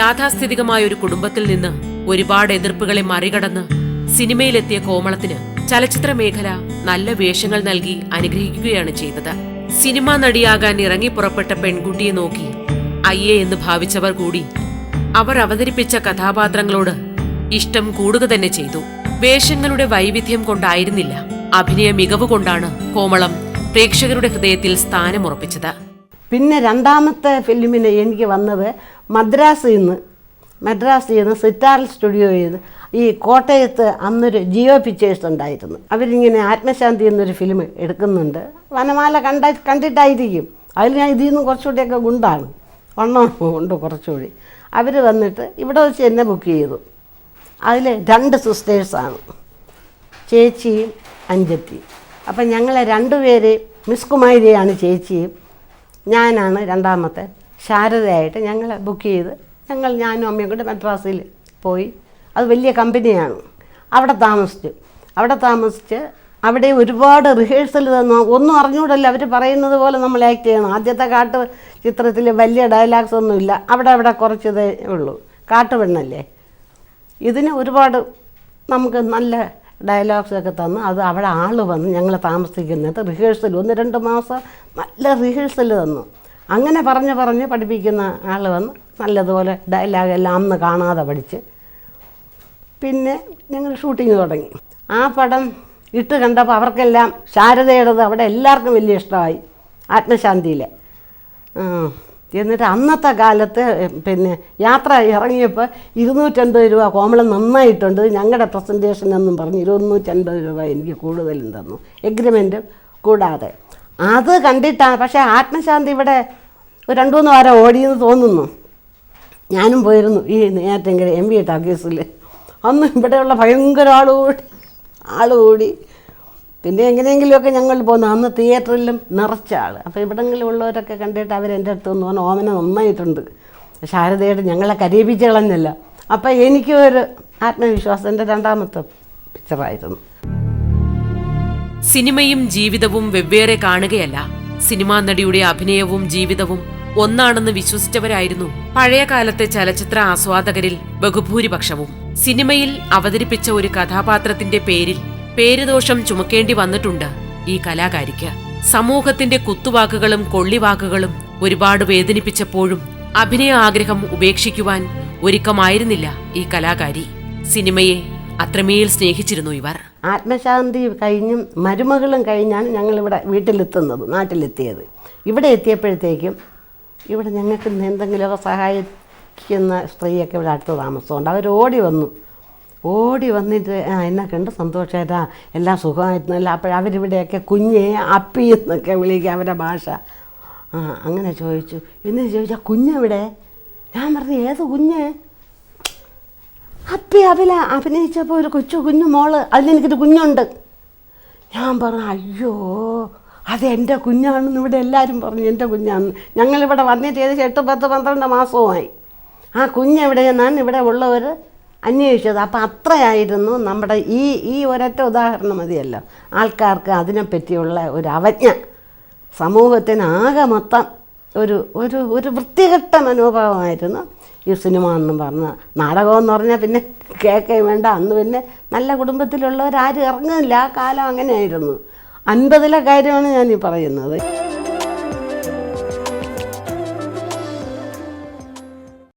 യാഥാസ്ഥിതികമായ ഒരു കുടുംബത്തിൽ നിന്ന് ഒരുപാട് എതിർപ്പുകളെ മറികടന്ന് സിനിമയിലെത്തിയ കോമളത്തിന് ചലച്ചിത്ര മേഖല നല്ല വേഷങ്ങൾ നൽകി അനുഗ്രഹിക്കുകയാണ് ചെയ്തത്. സിനിമാ നടിയാകാൻ ഇറങ്ങി പുറപ്പെട്ട പെൺകുട്ടിയെ നോക്കി അയ്യേ എന്ന് ഭാവിച്ചവർ കൂടി അവർ അവതരിപ്പിച്ച കഥാപാത്രങ്ങളോട് ഇഷ്ടം കൂടുക തന്നെ ചെയ്തു. വേഷങ്ങളുടെ വൈവിധ്യം കൊണ്ടായിരുന്നില്ല. അഭിനയ മികവ് കൊണ്ടാണ് കോമളം പ്രേക്ഷകരുടെ ഹൃദയത്തിൽ സ്ഥാനമുറപ്പിച്ചത്. പിന്നെ രണ്ടാമത്തെ ഫിലിമിന് എനിക്ക് വന്നത് മദ്രാസിൽ നിന്ന് മദ്രാസിൽ നിന്ന് സിറ്റാർ സ്റ്റുഡിയോയിൽ നിന്ന് ഈ കോട്ടയത്ത് അന്നൊരു ജിയോ പിക്ചേഴ്സ് ഉണ്ടായിരുന്നു. അവരിങ്ങനെ ആത്മശാന്തി എന്നൊരു ഫിലിം എടുക്കുന്നുണ്ട്. വനമാല കണ്ട കണ്ടിട്ടായിരിക്കും. അതിൽ ഞാൻ ഇതിൽ നിന്ന് കുറച്ചുകൂടിയൊക്കെ ഗുണ്ടാണ്. വണ്ണം ഉണ്ട് കുറച്ചുകൂടി. അവർ വന്നിട്ട് ഇവിടെ വെച്ച് എന്നെ ബുക്ക് ചെയ്തു. അതിൽ രണ്ട് സിസ്റ്റേഴ്സാണ് ചേച്ചിയും അഞ്ചത്തിയും. അപ്പം ഞങ്ങളെ രണ്ടുപേരെയും മിസ് കുമാരിയാണ് ചേച്ചിയും ഞാനാണ് രണ്ടാമത്തെ. ശാരദയായിട്ട് ഞങ്ങൾ ബുക്ക് ചെയ്ത് ഞങ്ങൾ ഞാനും അമ്മയും കൂടെ മദ്രാസിൽ പോയി. അത് വലിയ കമ്പനിയാണ്. അവിടെ താമസിച്ചു. അവിടെ താമസിച്ച് അവിടെ ഒരുപാട് റിഹേഴ്സൽ തന്നു ഒന്നും അറിഞ്ഞൂടല്ല. അവർ പറയുന്നത് പോലെ നമ്മൾ ആക്ട് ചെയ്യണം. ആദ്യത്തെ കാട്ട് ചിത്രത്തിൽ വലിയ ഡയലോഗ്സ് ഒന്നുമില്ല അവിടെ അവിടെ കുറച്ചതേ ഉള്ളൂ. കാട്ടുപെണ്ണല്ലേ? ഇതിന് ഒരുപാട് നമുക്ക് നല്ല ഡയലോഗ്സ് ഒക്കെ തന്നു അത് അവിടെ ആൾ വന്ന് ഞങ്ങൾ താമസിക്കുന്നത് റിഹേഴ്സൽ ഒന്ന് രണ്ട് മാസം നല്ല റിഹേഴ്സൽ തന്നു. അങ്ങനെ പറഞ്ഞ് പറഞ്ഞ് പഠിപ്പിക്കുന്ന ആൾ വന്ന് നല്ലതുപോലെ ഡയലോഗ് എല്ലാം അന്ന് കാണാതെ പഠിച്ച്. പിന്നെ ഞങ്ങൾ ഷൂട്ടിങ് തുടങ്ങി. ആ പടം ഇട്ട് കണ്ടപ്പോൾ അവർക്കെല്ലാം ശാരദയുടേത് അവിടെ എല്ലാവർക്കും വലിയ ഇഷ്ടമായി ആത്മശാന്തിയിലെ. എന്നിട്ട് അന്നത്തെ കാലത്ത് പിന്നെ യാത്ര ഇറങ്ങിയപ്പോൾ ഇരുന്നൂറ്റൻപത് രൂപ കോമളം നന്നായിട്ടുണ്ട് ഞങ്ങളുടെ പ്രസന്റേഷൻ എന്നും പറഞ്ഞ് ഇരുന്നൂറ്റൻപത് രൂപ എനിക്ക് കൂടുതലും തന്നു എഗ്രിമെന്റ് കൂടാതെ. അത് കണ്ടിട്ടാണ് പക്ഷേ ആത്മശാന്തി ഇവിടെ ഒരു രണ്ടു മൂന്ന് വാരം ഓടിയെന്ന് തോന്നുന്നു. ഞാനും പോയിരുന്നു ഈ നേരത്തെങ്കിൽ എം ബി ടാക്കീസിൽ അന്ന് ഇവിടെയുള്ള ഭയങ്കര ആൾ കൂടി ആൾ കൂടി പിന്നെ എങ്ങനെയെങ്കിലുമൊക്കെ ഞങ്ങൾ പോകുന്നു അന്ന് തിയേറ്ററിലും നിറച്ച ആൾ അപ്പോൾ ഇവിടെങ്കിലും ഉള്ളവരൊക്കെ കണ്ടിട്ട് അവരെന്റെ അടുത്ത് വന്ന് പറഞ്ഞു ഓമന നന്നായിട്ടുണ്ട്. ശാരദയുടെ ഞങ്ങളെ കരയിപ്പിച്ച് കളഞ്ഞല്ല. അപ്പോൾ എനിക്കും ഒരു ആത്മവിശ്വാസം എന്റെ രണ്ടാമത്തെ പിക്ചറായിരുന്നു സിനിമയും ജീവിതവും വെവ്വേറെ കാണുകയല്ല. സിനിമാ നടിയുടെ അഭിനയവും ജീവിതവും ഒന്നാണെന്ന് വിശ്വസിച്ചവരായിരുന്നു പഴയ കാലത്തെ ചലച്ചിത്ര ആസ്വാദകരിൽ ബഹുഭൂരിപക്ഷവും. സിനിമയിൽ അവതരിപ്പിച്ച ഒരു കഥാപാത്രത്തിന്റെ പേരിൽ പേരുദോഷം ചുമക്കേണ്ടി വന്നിട്ടുണ്ട് ഈ കലാകാരിക്ക്. സമൂഹത്തിന്റെ കുത്തുവാക്കുകളും കൊള്ളിവാക്കുകളും ഒരുപാട് വേദനിപ്പിച്ചപ്പോഴും അഭിനയ ആഗ്രഹം ഉപേക്ഷിക്കുവാൻ ഒരുക്കമായിരുന്നില്ല ഈ കലാകാരി. സിനിമയെ അത്രമേൽ സ്നേഹിച്ചിരുന്നു ഇവർ. ആത്മശാന്തി കഴിഞ്ഞും മരുമകളും കഴിഞ്ഞാണ് ഞങ്ങളിവിടെ വീട്ടിലെത്തുന്നത് നാട്ടിലെത്തിയത്. ഇവിടെ എത്തിയപ്പോഴത്തേക്കും ഇവിടെ ഞങ്ങൾക്ക് എന്തെങ്കിലുമൊക്കെ സഹായിക്കുന്ന സ്ത്രീയൊക്കെ ഇവിടെ അടുത്ത് താമസമുണ്ട്. അവർ ഓടി വന്നു. ഓടി വന്നിട്ട് ആ എന്നെ കണ്ട് സന്തോഷമായിട്ടാ എല്ലാം സുഖമായിരുന്നല്ല അപ്പോഴവരിവിടെയൊക്കെ കുഞ്ഞെ അപ്പി എന്നൊക്കെ വിളിക്കുക അവരുടെ ഭാഷ. ആ അങ്ങനെ ചോദിച്ചു. എന്ന് ചോദിച്ചാൽ കുഞ്ഞെവിടെ? ഞാൻ പറഞ്ഞു ഏത് കുഞ്ഞ്? അപ്പി അവല അഭിനയിച്ചപ്പോൾ ഒരു കൊച്ചു കുഞ്ഞു മോൾ അതിലെനിക്കൊരു കുഞ്ഞുണ്ട്. ഞാൻ പറഞ്ഞു അയ്യോ അത് എന്റെ കുഞ്ഞാണെന്ന് ഇവിടെ എല്ലാവരും പറഞ്ഞു എന്റെ കുഞ്ഞാണ് ഞങ്ങളിവിടെ വന്നിട്ട് ഏകദേശം എട്ട് പത്ത് പന്ത്രണ്ട് മാസവുമായി. ആ കുഞ്ഞെവിടെയെന്നാണ് ഇവിടെ ഉള്ളവർ അന്വേഷിച്ചത്. അപ്പം അത്രയായിരുന്നു നമ്മുടെ ഈ ഈ ഒരൊറ്റ ഉദാഹരണം മതിയല്ലോ. ആൾക്കാർക്ക് അതിനെപ്പറ്റിയുള്ള ഒരു അവജ്ഞ. സമൂഹത്തിനാകെ മൊത്തം ഒരു ഒരു ഒരു വൃത്തികെട്ട മനോഭാവമായിരുന്നു. ഈ സിനിമ എന്നും പറഞ്ഞ നാടകം എന്ന് പറഞ്ഞാൽ പിന്നെ കേൾക്കേ വേണ്ട. അന്ന് പിന്നെ നല്ല കുടുംബത്തിലുള്ളവരാരും ഇറങ്ങുന്നില്ല. ആ കാലം അങ്ങനെയായിരുന്നു. അൻപതിലെ കാര്യമാണ് ഞാൻ ഈ പറയുന്നത്.